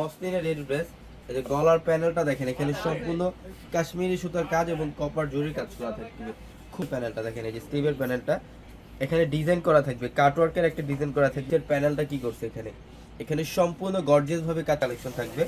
মসলিনের red dress. এই যে গলার প্যানেলটা দেখেন এখানে সম্পূর্ণ কাশ্মীরি সুতার কাজ এবং কপার জরির কাজ করা থাকবে। খুব প্যানেলটা দেখেন এই যে স্লিভের প্যানেলটা। এখানে ডিজাইন করা থাকবে কাটওয়ার্কের একটা ডিজাইন করা থাকবে। প্যানেলটা কি করছে এখানে? এখানে সম্পূর্ণ গর্জিয়াস ভাবে কালেকশন থাকবে।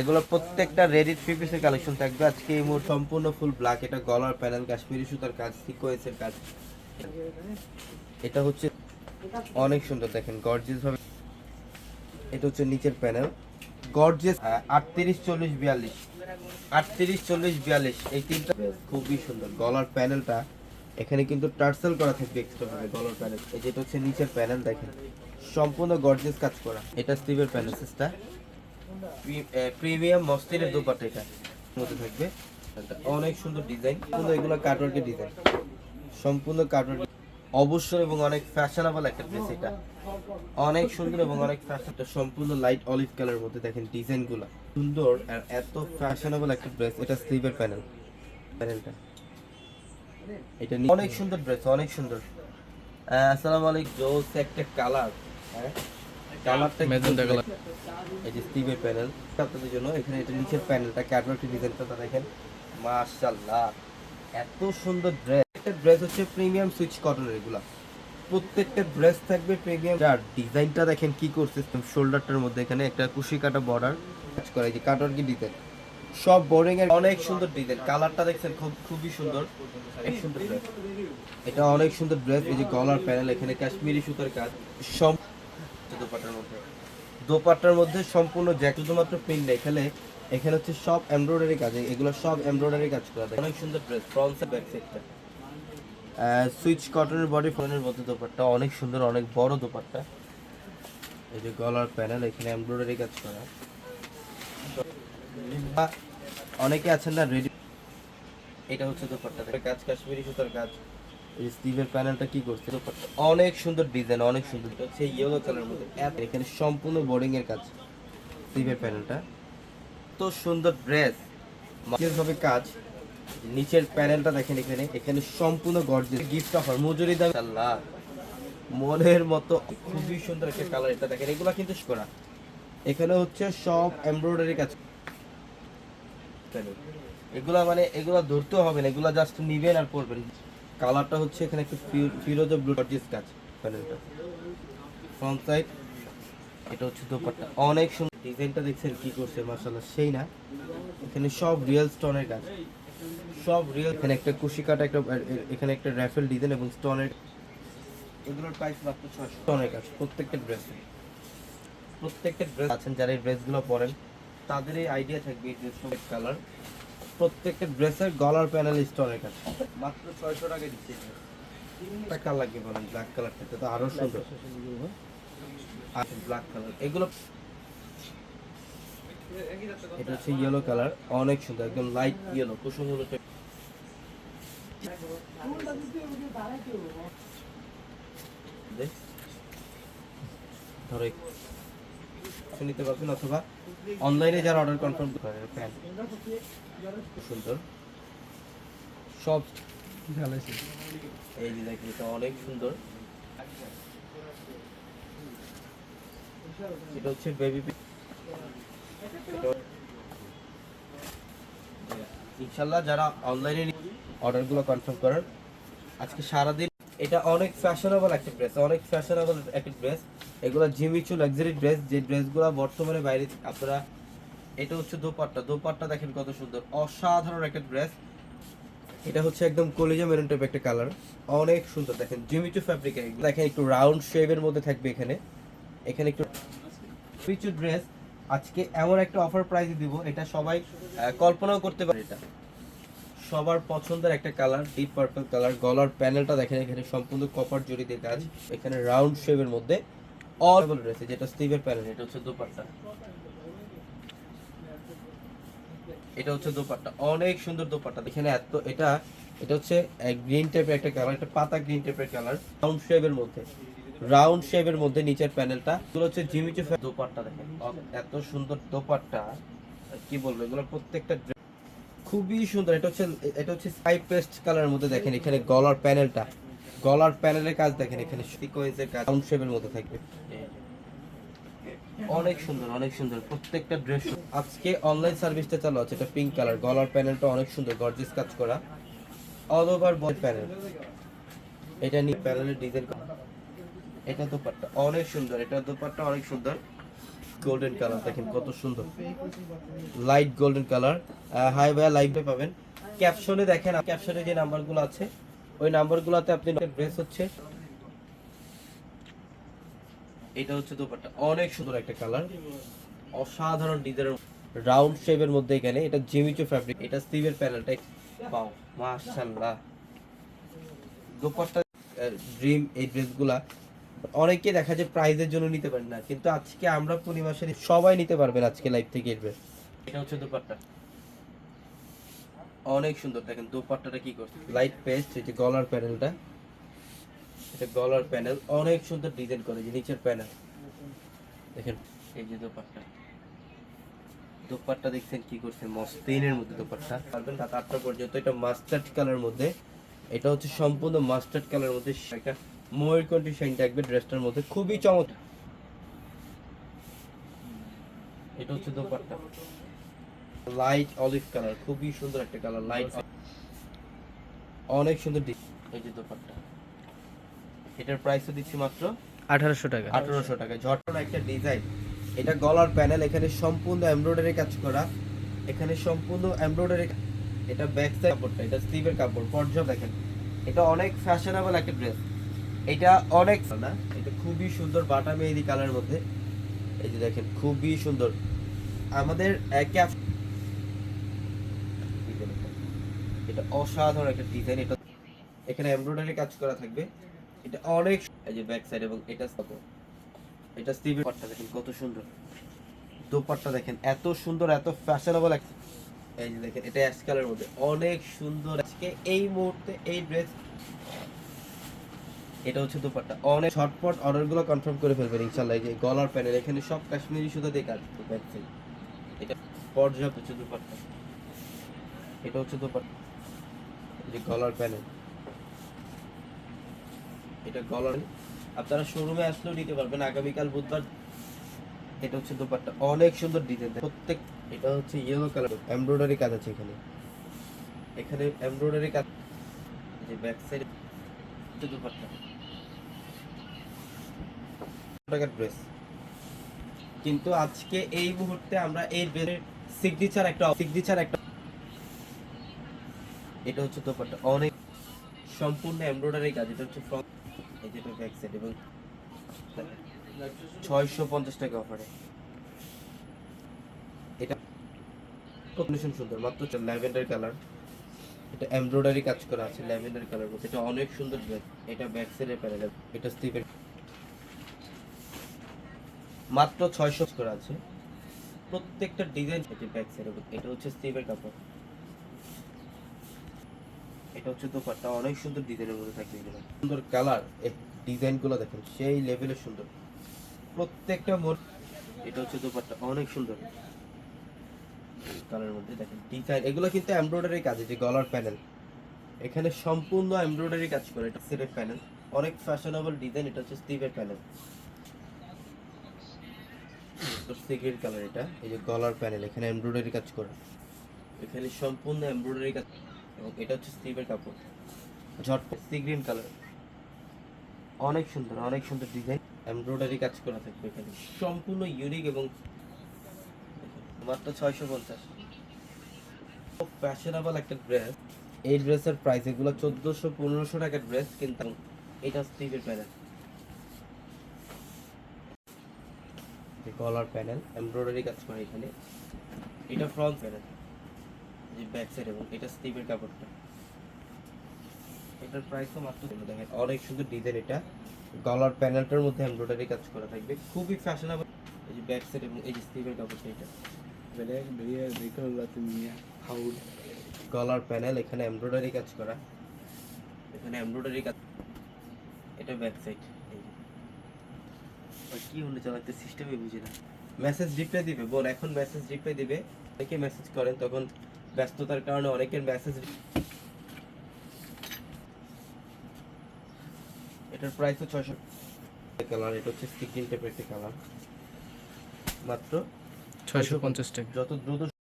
এগুলো প্রত্যেকটা রেডি থ্রি পিসের কালেকশন থাকবে। আজকে এই মুহূর্তে সম্পূর্ণ ফুল ব্ল্যাক এটা গলার প্যানেল কাশ্মীরি সুতার কাজ সিকোয়েন্সের কাজ। এটা হচ্ছে অনেক সুন্দর দেখেন গর্জিয়াস ভাবে এটা হচ্ছে নিচের প্যানেল। গর্জিয়াস আটত্রিশ, চল্লিশ, বিয়াল্লিশ। আটত্রিশ, চল্লিশ, বিয়াল্লিশ, এই তিনটা খুবই সুন্দর। গলার প্যানেলটা, এখানে কিন্তু টার্সেল করা থাকবে গলার প্যানেল। এই যেটা হচ্ছে নিচের প্যানেল, দেখেন। সম্পূর্ণ গর্জিয়াস কাজ করা। এটা স্টিভের প্রিমিয়াম মস্তিনের এটা। মধ্যে থাকবে। অনেক সুন্দর ডিজাইন। সম্পূর্ণ এগুলো কাটওয়ার্কের ডিজাইন সম্পূর্ণ কাটওয়ার্ক অবশ্যই এবং অনেক ফ্যাশনেবল একটা ড্রেস এটা। অনেক সুন্দর এবং অনেক ফ্যাশনটা সম্পূর্ণ লাইট অলিভ কালার মধ্যে দেখেন ডিজাইনগুলো সুন্দর আর এত ফ্যাশনেবল একটা ড্রেস এটা স্লিভের প্যানেল প্যানেলটা এটা অনেক সুন্দর ড্রেস অনেক সুন্দর। আসসালামু আলাইকুম। জোস একটা কালার হ্যাঁ? কালারটা Magenta colour। এই যে স্টিভের প্যানেল আপনাদের জন্য এখানে এটা নিচের প্যানেলটা ক্যাটওয়ার্ক ডিজাইনটা দেখেন। মাশাআল্লাহ। এত সুন্দর ড্রেস একটা ড্রেস হচ্ছে প্রিমিয়াম সুইচ কটনের এগুলা। প্রত্যেকটা ড্রেস থাকবে প্রিমিয়াম আর ডিজাইনটা দেখেন কি করছে শোল্ডারটার মধ্যে এখানে একটা কুশি কাটা বর্ডার কাজ করা যে কাটওয়ার্ক ডিজাইন সব বোর্ডিং এর অনেক সুন্দর ডিজাইন কালারটা দেখছেন খুব, খুবই সুন্দর। এটা অনেক সুন্দর ড্রেস এই যে গলার প্যানেল এখানে কাশ্মীরি সুতার কাজ। সব দোপাট্টার মধ্যে। দোপাট্টার মধ্যে সম্পূর্ণ জ্যাক শুধুমাত্র প্রিন্ট নেই। এখানে এখানে হচ্ছে সব এমব্রয়ডারি কাজ, এগুলো সব এমব্রয়ডারি কাজ করা। অনেক সুন্দর ড্রেস ফ্রন্ট সাইড ব্যাক সাইডটা সুইচ কটনের বডি ফোনের মধ্যে দোপাট্টা, অনেক সুন্দর, অনেক বড় দোপাট্টা। এই যে গলার প্যানেল এখানে এমব্রয়ডারি কাজ করা। অনেকে আছেন না রেডি এটা হচ্ছে দোপাট্টা। কাজ কাশ্মীরি সুতার কাজ। এই স্টিভের প্যানেলটা কি করছে? দোপাট্টা। অনেক সুন্দর ডিজাইন অনেক সুন্দর। হচ্ছে ইয়েলো কালার মধ্যে। এখানে সম্পূর্ণ বোর্ডিং এর কাজ স্টিভের প্যানেলটা তো সুন্দর ড্রেস ভাবে কাজ। নিচের প্যানেলটা দেখেন এখানে। এখানে সম্পূর্ণ গর্জিয়াস গিফট অফার মজুরি দাম আল্লাহ মনের মতো খুবই সুন্দর একটা কালার এটা দেখেন। এগুলো কিন্তু করা। এখানে হচ্ছে সব এমব্রয়ডারি কাজ। এগুলা মানে এগুলা ধরতে হবে না। এগুলা জাস্ট নিবেন আর পরবেন। কালারটা হচ্ছে এখানে একটু ফিরোজ ব্লু গর্জিয়াস কাজ। প্যানেলটা। ফ্রন্ট সাইড এটা হচ্ছে দোপাট্টা। অনেক সুন্দর ডিজাইনটা দেখছেন কি করছে? মাশাআল্লাহ। সেই না। এখানে সব রিয়েল স্টোনের কাজ। সব রিয়েল এখানে একটা কুশি কাটা, একটা এখানে একটা র্যাফেল ডিজাইন এবং স্টোনের এগুলোর প্রাইস মাত্র ছয়শো। স্টোনের কাজ, প্রত্যেকটা ড্রেস প্রত্যেকটা ড্রেস আছেন যারা এই ড্রেসগুলো পরেন, তাদের এই আইডিয়া থাকবে এই ড্রেস কালার প্রত্যেকটা ড্রেসের গলার প্যানেল স্টোনের কাজ। মাত্র ছয়শো টাকা দিচ্ছে টাকা লাগবে বলেন? ব্ল্যাক কালারটা তো আরও সুন্দর। ব্ল্যাক কালার এগুলো এটা হচ্ছে ইয়েলো কালার অনেক সুন্দর, একদম লাইট ইয়েলো কুসুম হলো ধরো নিতে পারবেন অথবা অনলাইনে যারা অর্ডার কনফার্ম করে প্যান সুন্দর। সব এই যে দেখেন এটা অনেক সুন্দর। এটা হচ্ছে বেবি ইনশাল্লাহ যারা অনলাইনে অর্ডারগুলো কনফার্ম করেন, আজকে সারাদিন এটা অনেক ফ্যাশনেবল একটা ড্রেস অনেক ফ্যাশনেবল একটা ড্রেস এগুলো জিমিচু লাক্সারি ড্রেস যে ড্রেসগুলো বর্তমানে বাইরে আপনারা, এটা হচ্ছে দোপাট্টা। দোপাট্টা দেখেন কত সুন্দর, অসাধারণ একটা ড্রেস এটা হচ্ছে একদম কলিজা মেরুন টাইপ একটা কালার অনেক সুন্দর। দেখেন জিমিচু ফ্যাব্রিক দেখেন একটু রাউন্ড শেপের মধ্যে থাকবে এখানে। এখানে একটু কিছু ড্রেস আজকে এমন একটা অফার প্রাইসে দিব, এটা সবাই কল্পনাও করতে পারে এটা। সবার পছন্দের একটা কালার ডিপ পার্পল কালার গলার প্যানেলটা দেখেন, এখানে সম্পূর্ণ কপার জড়ি দিয়ে কাজ। এখানে রাউন্ড শেপের মধ্যে অল রয়েছে, যেটা স্টিভের প্যানেল এটা হচ্ছে দোপাট্টা। এটা হচ্ছে দোপাট্টা, অনেক সুন্দর দোপাট্টা। এখানে এত, এটা এটা হচ্ছে গ্রিন টাইপের একটা কালার একটা পাতা গ্রিন টাইপের কালার রাউন্ড শেপের মধ্যে। রাউন্ড শেপের মধ্যে নিচের প্যানেলটা। এগুলো হচ্ছে জিমিচু দোপাট্টা দেখেন। এত সুন্দর দোপাট্টা। কি বলব এগুলো প্রত্যেকটা খুবই সুন্দর। এটা হচ্ছে এটা হচ্ছে স্কাই পেস্ট কালারের মধ্যে দেখেন এখানে গলার প্যানেলটা। গলার প্যানেলের কাজ দেখেন এখানে সিকোয়েন্সের কাজ। রাউন্ড শেপের মধ্যে থাকবে। অনেক সুন্দর অনেক সুন্দর। প্রত্যেকটা ড্রেস আজকে অনলাইন সার্ভিসটা চালু আছে এটা পিঙ্ক কালার গলার প্যানেলটা অনেক সুন্দর গর্জিয়াস কাজ করা। অল ওভার বডি প্যানেল এটা নিয়ে প্যানেলের ডিজাইন এটা দোপাট্টা অনেক সুন্দর, এটা দোপাট্টা অনেক সুন্দর। গোল্ডেন কালার দেখেন কত সুন্দর। লাইট গোল্ডেন কালার হাই ভাইয়া লাইভে পাবেন। ক্যাপশনে দেখেন ক্যাপশনে যে নাম্বারগুলো আছে, ওই নাম্বারগুলোতে আপনি ড্রেস হচ্ছে। এটা হচ্ছে দোপাট্টা। অনেক সুন্দর একটা কালার অসাধারণ ডিজাইনের রাউন্ড শেপের মধ্যে এখানে, এটা জিমিচু ফ্যাব্রিক এটা স্টিভের প্যানেলটা পাও মাশাআল্লাহ। দোপাট্টা ড্রিম এই ড্রেসগুলা অনেকে দেখা যায় প্রাইজের জন্য নিতে পারেন না। কিন্তু আজকে আমরা পূর্ণিমাসের সবাই নিতে পারবেন আজকে লাইভ থেকে এটা হচ্ছে দোপাট্টা। অনেক সুন্দর দেখেন দোপাট্টাটা কি করছে। লাইট পেস্ট এই যে গলার প্যানেলটা এটা গলার প্যানেল অনেক সুন্দর ডিজাইন করে যে নিচের প্যানেল দেখেন। এই যে দোপাট্টা। দোপাট্টা দেখছেন কি করছে মসলিনের মধ্যে দোপাট্টা। পারবেন রাত আটটা পর্যন্ত এটা মাস্টার্ড কালার মধ্যে। এটা হচ্ছে সম্পূর্ণ মাস্টার্ড কালার মধ্যে একটা ময়ূরকণ্ঠী শাইন থাকবে ড্রেসটার মধ্যে। খুবই চমৎকার। এটা হচ্ছে দোপাট্টা। লাইট অলিভ কালার খুবই সুন্দর একটা কালার লাইট অনেক সুন্দর এই যে দোপাট্টা। এটার প্রাইসও দিচ্ছি মাত্র আঠারোশো টাকা। আঠারোশো টাকা। ঝটপট একটা ডিজাইন এটা গলার প্যানেল এখানে সম্পূর্ণ এমব্রয়ডারি কাজ করা। এখানে সম্পূর্ণ এমব্রয়ডারি এটা ব্যাক সাইড কাপড়টা এটা স্লিভের কাপড় পর্যায়ে দেখেন। এটা অনেক ফ্যাশনেবল একটা ড্রেস এটা অনেক না? এটা খুবই সুন্দর বাটা মেহেদি কালার মধ্যে। এই যে দেখেন, খুবই সুন্দর। আমাদের ক্যাপ এটা অসাধারণ একটা ডিজাইন এটা এখানে এমব্রয়ডারি কাজ করা থাকবে। এটা অনেক এই যে ব্যাক সাইড এবং এটা সাপোর্ট এটা স্টিভের পাটটা দেখেন কত সুন্দর। দোপাট্টা দেখেন, এত সুন্দর, এত ফ্যাশনেবল এই যে দেখেন, এটা অ্যাশ কালারের মধ্যে। অনেক সুন্দর আজকে এই মুহূর্তে এই ড্রেস এটা হচ্ছে দোপাট্টা। অনেক ঝটপট অর্ডারগুলো কনফার্ম করে ফেলবেন, ইনশাআল্লাহ। এই যে গলার প্যানেল এখানে সব কাশ্মীরি সুতা দিয়ে কাজ সাইড এটা পর্যাপ্ত হচ্ছে দোপাট্টা। এটা হচ্ছে দোপাট্টা। যে গলার প্যানেল এটা গলার আপনারা শোরুমে আসলেও নিতে পারবেন। আগামীকাল বুধবার এটা হচ্ছে দোপাট্টা। অনেক সুন্দর ডিজাইন প্রত্যেক এটা হচ্ছে ইয়েলো কালার এমব্রয়ডারি কাজ আছে এখানে। এখানে এমব্রয়ডারি কাজ যে ব্যাক সাইড দোপাট্টা। টাকার কিন্তু আজকে এই মুহূর্তে আমরা এই সিগনেচার একটা সিগনেচার একটা এটা হচ্ছে অনেক সম্পূর্ণ এমব্রয়ডারি কাজ। এটা হচ্ছে ফ্রন্ট এই ব্যাক সাইড এবং ছয়শো পঞ্চাশ টাকা অফারে এটা কম্বিনেশন সুন্দর, মাত্র ল্যাভেন্ডার কালার এটা এমব্রয়ডারি কাজ করা আছে ল্যাভেন্ডার কালার এটা অনেক সুন্দর ড্রেস এটা ব্যাক প্যানেল এটা স্টিভের মাত্র ছয়শো করা আছে। প্রত্যেকটা ডিজাইন এটা ব্যাক সাইড এটা হচ্ছে স্টিভের কাপড়। এটা হচ্ছে দোপাট্টা, অনেক সুন্দর ডিজাইনের মধ্যে থাকবে এগুলো। সুন্দর কালার ডিজাইনগুলো দেখেন, সেই লেভেলের সুন্দর। প্রত্যেকটা মোট এটা হচ্ছে দোপাট্টা, অনেক সুন্দর। কালারের মধ্যে দেখেন ডিজাইন এগুলো কিন্তু এমব্রয়ডারি কাজ যে গলার প্যানেল এখানে সম্পূর্ণ এমব্রয়ডারি কাজ করে, এটা সেটের প্যানেল অনেক ফ্যাশনেবল ডিজাইন এটা হচ্ছে স্টিভের প্যানেল সিগ্রেট কালার এটা। এই যে গলার প্যানেল এখানে এমব্রয়ডারি কাজ করা। এখানে সম্পূর্ণ এমব্রয়ডারি কাজ এবং এটা হচ্ছে স্টিভের কাপড়। ঝটপট। সি গ্রিন কালার অনেক সুন্দর অনেক সুন্দর ডিজাইন এমব্রয়ডারি কাজ করা থাকবে এখানে। সম্পূর্ণ ইউনিক এবং মাত্র ছয়শো পঞ্চাশ। ফ্যাশনেবল একটা ড্রেস এই ড্রেসের প্রাইস এগুলো চোদ্দোশো পনেরোশো টাকার ড্রেস কিন্তু এটা স্টিভের প্যানেল যে কলার প্যানেল এমব্রয়ডারি কাজ করে এখানে। এটা ফ্রন্ট প্যানেল যে ব্যাক সাইড এবং এটা স্টিপের কাপড়টা। এটার প্রাইসও মাত্র দেখেন অনেক সুন্দর ডিজাইন এটা। গলার প্যানেলটার মধ্যে এমব্রয়ডারি কাজ করা থাকবে। খুবই ফ্যাশনেবল এই যে ব্যাক সাইড এবং এই যে স্লিভের কাপড়টা এটা। গলার প্যানেল এখানে এমব্রয়ডারি কাজ করা। এখানে এমব্রয়ডারি কাজ এটা ব্যাক সাইড কি হলো চালাতে? সিস্টেমই বুঝি না। মেসেজ রিপ্লাই দিবে বোন এখন মেসেজ রিপ্লাই দিবে। অনেকে মেসেজ করেন তখন ব্যস্ততার কারণে অনেকের মেসেজ এটার প্রাইস তো ছয়শো কালার এটা হচ্ছে স্কিন টাইপের একটি কালার মাত্র ছয়শো পঞ্চাশ টাকা। যত দ্রুত